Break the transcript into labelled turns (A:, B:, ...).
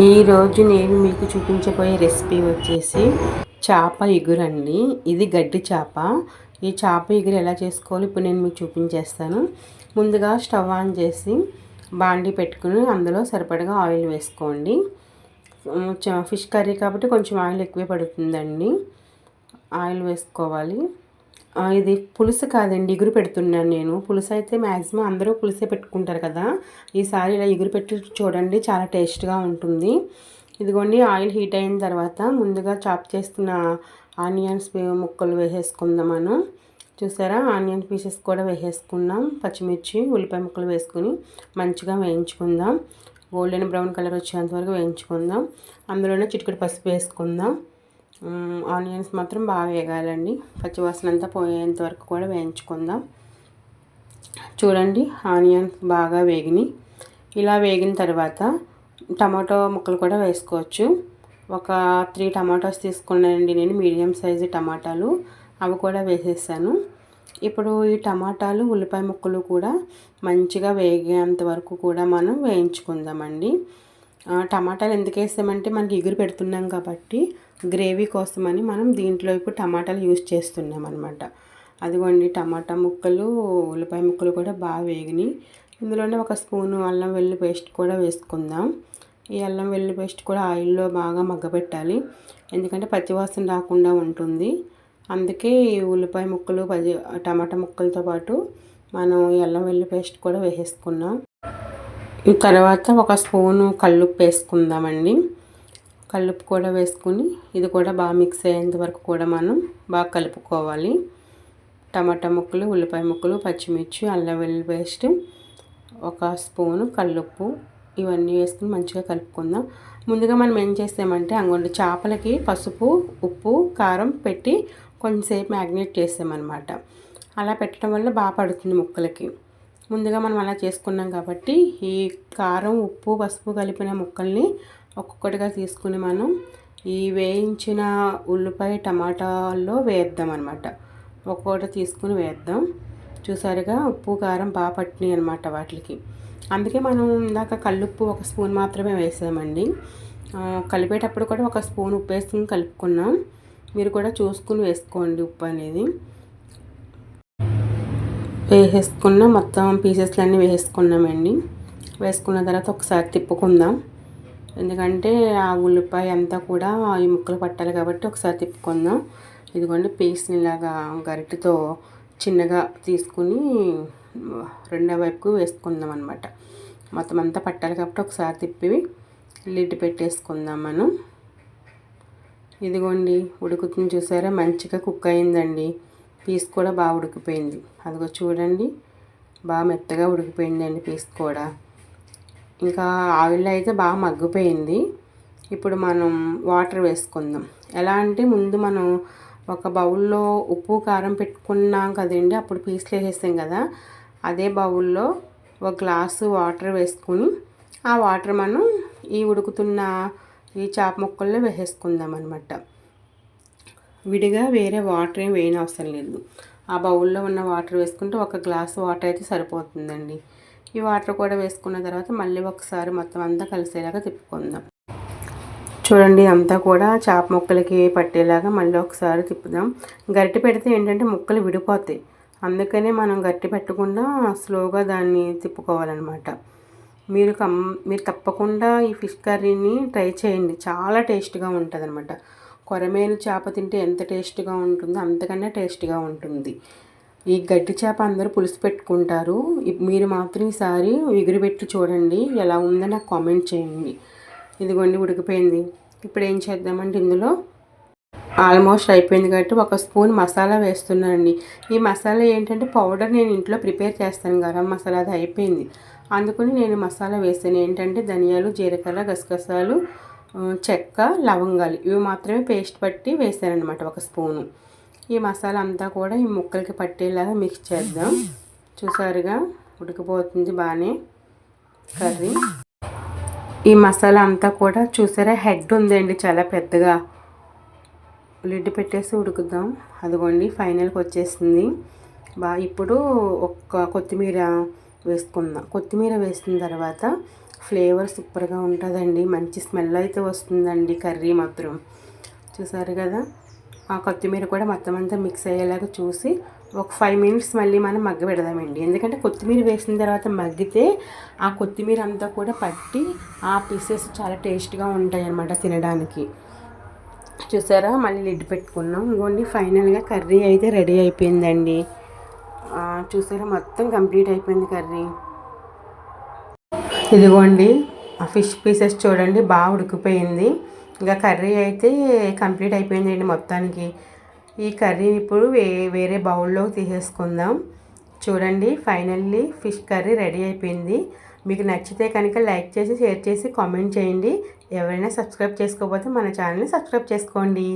A: ఈరోజు నేను మీకు చూపించబోయే రెసిపీ వచ్చేసి చేప ఎగురండి ఇది గడ్డి చేప. ఈ చేప ఎగురు ఎలా చేసుకోవాలి ఇప్పుడు నేను మీకు చూపించేస్తాను. ముందుగా స్టవ్ ఆన్ చేసి బాండి పెట్టుకుని అందులో సరిపడగా ఆయిల్ వేసుకోండి. చ- ఫిష్ కర్రీ కాబట్టి కొంచెం ఆయిల్ ఎక్కువే పడుతుందండి. ఆయిల్ వేసుకోవాలి. ఇది పులుసు కాదండి ఇగురు పెడుతున్నాను నేను. పులుసు అయితే మ్యాక్సిమం అందరూ పులుసే పెట్టుకుంటారు కదా. ఈసారి ఇలా ఇగురు పెట్టి చూడండి చాలా టేస్ట్గా ఉంటుంది. ఇదిగోండి ఆయిల్ హీట్ అయిన తర్వాత ముందుగా చాప్ చేస్తున్న ఆనియన్స్ ముక్కలు వేసేసుకుందాం మనం చూసారా? ఆనియన్ పీసెస్ కూడా వేసేసుకున్నాం. పచ్చిమిర్చి ఉల్లిపాయ ముక్కలు వేసుకుని మంచిగా వేయించుకుందాం. గోల్డెన్ బ్రౌన్ కలర్ వచ్చేంత వరకు వేయించుకుందాం. అందులోనే చిటికెడు పసుపు వేసుకుందాం. ఆనియన్స్ మాత్రం బాగా వేగాలండి. పచ్చివాసన అంతా పోయేంత వరకు కూడా వేయించుకుందాం. చూడండి ఆనియన్స్ బాగా వేగినాయి. ఇలా వేగిన తర్వాత టమాటో ముక్కలు కూడా వేసుకోవచ్చు. ఒక త్రీ టమాటోస్ తీసుకున్నానండి నేను మీడియం సైజు టమాటాలు. అవి కూడా వేసేసాను. ఇప్పుడు ఈ టమాటాలు ఉల్లిపాయ ముక్కలు కూడా మంచిగా వేగేంత వరకు కూడా మనం వేయించుకుందామండి. టమాటాలు ఎందుకు వేస్తామంటే మనకి ఎగురు పెడుతున్నాం కాబట్టి గ్రేవీ కోసమని మనం దీంట్లో ఇప్పుడు టమాటాలు యూజ్ చేస్తున్నాం అనమాట అదిగోండి టమాటా ముక్కలు ఉల్లిపాయ ముక్కలు కూడా బాగా వేగినాయి. ఇందులోనే ఒక స్పూను అల్లం వెల్లు పేస్ట్ కూడా వేసుకుందాం. ఈ అల్లం వెల్లు పేస్ట్ కూడా ఆయిల్లో బాగా మగ్గబెట్టాలి ఎందుకంటే పచ్చివాసన రాకుండా ఉంటుంది. అందుకే ఈ ఉల్లిపాయ ముక్కలు పచ్చి టమాటా ముక్కలతో పాటు మనం ఈ అల్లం వెల్లు పేస్ట్ కూడా వేసేసుకున్నాం. తర్వాత ఒక స్పూను కల్లుప్పు వేసుకుందామండి. కల్లుప్పు కూడా వేసుకుని ఇది కూడా బాగా మిక్స్ అయ్యేంత వరకు కూడా మనం బాగా కలుపుకోవాలి. టమాటా ముక్కలు ఉల్లిపాయ ముక్కలు పచ్చిమిర్చి అల్లం వెల్లుల్లి పేస్ట్ ఒక స్పూను కల్లుప్పు ఇవన్నీ వేసుకుని మంచిగా కలుపుకుందాం. ముందుగా మనం ఏం చేసామంటే అంగొండి చేపలకి పసుపు ఉప్పు కారం పెట్టి కొంచెంసేపు మ్యాగ్నేట్ చేసామన్నమాట అలా పెట్టడం వల్ల బాగా పడుతుంది ముక్కలకి. ముందుగా మనం అలా చేసుకున్నాం కాబట్టి ఈ కారం ఉప్పు పసుపు కలిపిన ముక్కల్ని ఒక్కొక్కటిగా తీసుకుని మనం ఈ వేయించిన ఉల్లిపాయ టమాటాల్లో వేద్దాం అనమాట ఒక్కొక్కటి తీసుకుని వేద్దాం. చూసారుగా ఉప్పు కారం బాగా పట్టినాయి అనమాట వాటికి. అందుకే మనం ఇందాక కల్లుప్పు ఒక స్పూన్ మాత్రమే వేసామండి. కలిపేటప్పుడు కూడా ఒక స్పూన్ ఉప్పు వేసుకుని కలుపుకున్నాం. మీరు కూడా చూసుకుని వేసుకోండి ఉప్పు అనేది. వేసేసుకున్న మొత్తం పీసెస్లన్నీ వేసేసుకున్నామండి. వేసుకున్న తర్వాత ఒకసారి తిప్పుకుందాం. ఎందుకంటే ఆ ఉల్లిపాయ అంతా కూడా ఈ ముక్కలు పట్టాలి కాబట్టి ఒకసారి తిప్పుకుందాం. ఇదిగోండి పీస్ని ఇలాగా గరిటెతో చిన్నగా తీసుకుని రెండో వైపుకు వేసుకుందాం అనమాట మొత్తం అంతా పట్టాలి కాబట్టి ఒకసారి తిప్పి లిడ్ పెట్టేసుకుందాం మనం. ఇదిగోండి ఉడుకుతుంది చూసారా? మంచిగా కుక్ అయిందండి. పీస్ కూడా బాగా ఉడికిపోయింది. అదిగో చూడండి. బాగా మెత్తగా ఉడికిపోయిందండి పీస్ కూడా. ఇంకా ఆయిల్ అయితే బాగా మగ్గిపోయింది. ఇప్పుడు మనం వాటర్ వేసుకుందాం. ఎలా అంటే ముందు మనం ఒక బౌల్లో ఉప్పు కారం పెట్టుకున్నాం కదండి అప్పుడు పీసులు వేసేసాం కదా. అదే బౌల్లో ఒక గ్లాసు వాటర్ వేసుకుని ఆ వాటర్ మనం ఈ ఉడుకుతున్న ఈ చేప ముక్కల్లో వేసేసుకుందాం అనమాట విడిగా వేరే వాటర్ ఏం వేయని అవసరం లేదు. ఆ బౌల్లో ఉన్న వాటర్ వేసుకుంటే ఒక గ్లాస్ వాటర్ అయితే సరిపోతుందండి. ఈ వాటర్ కూడా వేసుకున్న తర్వాత మళ్ళీ ఒకసారి మొత్తం అంతా కలిసేలాగా తిప్పుకుందాం. చూడండి అంతా కూడా చేప ముక్కలకి పట్టేలాగా మళ్ళీ ఒకసారి తిప్పుదాం. గరిటె పెడితే ఏంటంటే ముక్కలు విడిపోతాయి. అందుకనే మనం గట్టి పెట్టకుండా స్లోగా దాన్ని తిప్పుకోవాలన్నమాట. మీరు కమ్ మీరు తప్పకుండా ఈ ఫిష్ కర్రీని ట్రై చేయండి. చాలా టేస్ట్గా ఉంటుంది అనమాట కొరమేను చేప తింటే ఎంత టేస్ట్గా ఉంటుందో అంతకన్నా టేస్ట్గా ఉంటుంది. ఈ గడ్డి చేప అందరూ పులుసు పెట్టుకుంటారు. మీరు మాత్రం ఈసారి ఎగురుపెట్టి చూడండి. ఎలా ఉందో నాకు కామెంట్ చేయండి. ఇదిగోండి ఉడికిపోయింది. ఇప్పుడు ఏం చేద్దామంటే ఇందులో ఆల్మోస్ట్ అయిపోయింది కాబట్టి ఒక స్పూన్ మసాలా వేస్తున్నానండి. ఈ మసాలా ఏంటంటే పౌడర్ నేను ఇంట్లో ప్రిపేర్ చేస్తాను గరం మసాలా అది అయిపోయింది. అందుకని నేను మసాలా వేసాను ఏంటంటే ధనియాలు జీలకర్ర గసగసాలు చెక్క లవంగాలు. ఇవి మాత్రమే పేస్ట్ పట్టి వేసారనమాట ఒక స్పూను. ఈ మసాలా అంతా కూడా ఈ ముక్కలకి పట్టేలాగా మిక్స్ చేద్దాం. చూసారుగా? ఉడికిపోతుంది బాగానే కర్రీ. ఈ మసాలా అంతా కూడా చూసారా? హెడ్ ఉందండి చాలా పెద్దగా. లిడ్ పెట్టేసి ఉడుకుదాం అదిగోండి ఫైనల్కి వచ్చేసింది. బా ఇప్పుడు ఒక్క కొత్తిమీర వేసుకుందాం. కొత్తిమీర వేసిన తర్వాత ఫ్లేవర్ సూపర్గా ఉంటుందండి. మంచి స్మెల్ అయితే వస్తుందండి కర్రీ మాత్రం. చూసారు కదా? ఆ కొత్తిమీర కూడా మొత్తం అంతా మిక్స్ అయ్యేలాగా చూసి ఒక ఫైవ్ మినిట్స్ మళ్ళీ మనం మగ్గ పెడదామండి. ఎందుకంటే కొత్తిమీర వేసిన తర్వాత మగ్గితే ఆ కొత్తిమీర అంతా కూడా పట్టి ఆ పీసెస్ చాలా టేస్ట్గా ఉంటాయి అన్నమాట తినడానికి. చూసారా? మళ్ళీ లిడ్ పెట్టుకున్నాం. ఇంకోండి ఫైనల్గా కర్రీ అయితే రెడీ అయిపోయిందండి. చూసారా? మొత్తం కంప్లీట్ అయిపోయింది కర్రీ. ఇదిగోండి ఆ ఫిష్ పీసెస్ చూడండి బాగా ఉడికిపోయింది. ఇంకా కర్రీ అయితే కంప్లీట్ అయిపోయిందండి మొత్తానికి. ఈ కర్రీ ఇప్పుడు వే వేరే బౌల్లో తీసేసుకుందాం. చూడండి ఫైనల్లీ ఫిష్ కర్రీ రెడీ అయిపోయింది. మీకు నచ్చితే కనుక లైక్ చేసి షేర్ చేసి కామెంట్ చేయండి. ఎవరైనా సబ్స్క్రైబ్ చేసుకోకపోతే మన ఛానల్ని సబ్స్క్రైబ్ చేసుకోండి.